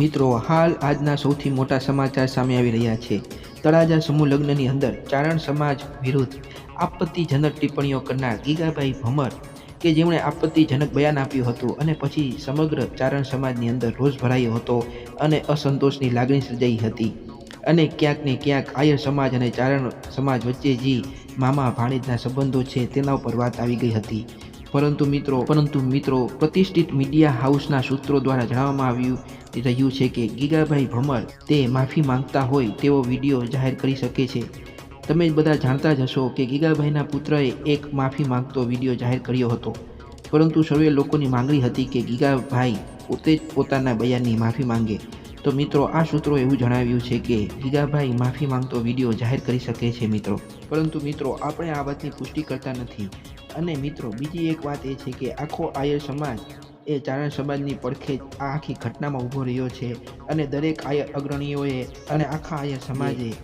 મિત્રો, હાલ આજના સૌથી મોટા સમાચાર સામે આવી રહ્યા છે. તળાજા સમૂહ લગ્નની અંદર ચારણ સમાજ વિરુદ્ધ આપત્તિજનક ટિપ્પણીઓ કરનાર ગીગાભાઈ ભમર કે જેમણે આપત્તિજનક બયાન આપ્યું હતું અને પછી સમગ્ર ચારણ સમાજની અંદર રોષ ભરાયો હતો અને અસંતોષની લાગણી સર્જાઈ હતી. અને ક્યાંક ને ક્યાંક આયર સમાજ અને ચારણ સમાજ વચ્ચે જે મામા ભાણેજના સંબંધો છે તેના ઉપર વાત આવી ગઈ હતી. પરંતુ મિત્રો પરંતુ મિત્રો, પ્રતિષ્ઠિત મીડિયા હાઉસના સૂત્રો દ્વારા જણાવવામાં આવ્યું રહ્યું છે કે ગીગાભાઈ ભમર તે માફી માંગતા હોય તેવો વીડિયો જાહેર કરી શકે છે. તમે બધા જાણતા જ હશો કે ગીગાભાઈના પુત્રએ એક માફી માંગતો વીડિયો જાહેર કર્યો હતો. પરંતુ સર્વે લોકોની માંગણી હતી કે ગીગાભાઈ પોતે જ પોતાના બયાનની માફી માંગે. તો મિત્રો, આ સૂત્રો એવું જણાવ્યું છે કે ગીગાભાઈ માફી માંગતો વીડિયો જાહેર કરી શકે છે મિત્રો. પરંતુ મિત્રો, આપણે આ વાતની પુષ્ટિ કરતા નથી. અને મિત્રો, બીજી એક વાત એ છે કે આખો આયર સમાજ એ ચારણ સમાજની પડખે આ આખી ઘટનામાં ઊભો રહ્યો છે. અને દરેક આયર અગ્રણીઓએ અને આખા આયર સમાજે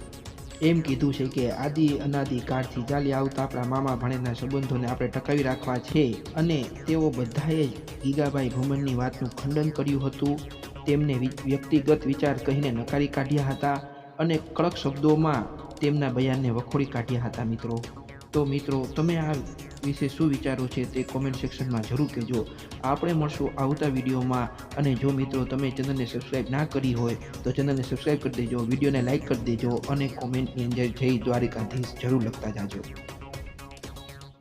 એમ કીધું છે કે આદિ અનાદિ કાળથી ચાલી આવતા આપણા મામા ભણેના સંબંધોને આપણે ટકાવી રાખવા છે. અને તેઓ બધાએ જ ગીગાભાઈ ભુમનની વાતનું ખંડન કર્યું હતું. તેમને વ્યક્તિગત વિચાર કહીને નકારી કાઢ્યા હતા અને કડક શબ્દોમાં તેમના બયાનને વખોડી કાઢ્યા હતા મિત્રો. તો મિત્રો, તમે આ વિશે શું વિચારો છે તે કોમેન્ટ સેક્શનમાં જરૂર કહેજો. આપણે મળશું આવતા વિડીયોમાં અને જો મિત્રો તમે ચેનલને સબસ્ક્રાઈબ ના કરી હોય તો ચેનલને સબસ્ક્રાઈબ કરી દેજો, વિડીયોને લાઇક કરી દેજો અને કોમેન્ટની અંદર જય દ્વારિકાધીશ જરૂર લખતા જાજો.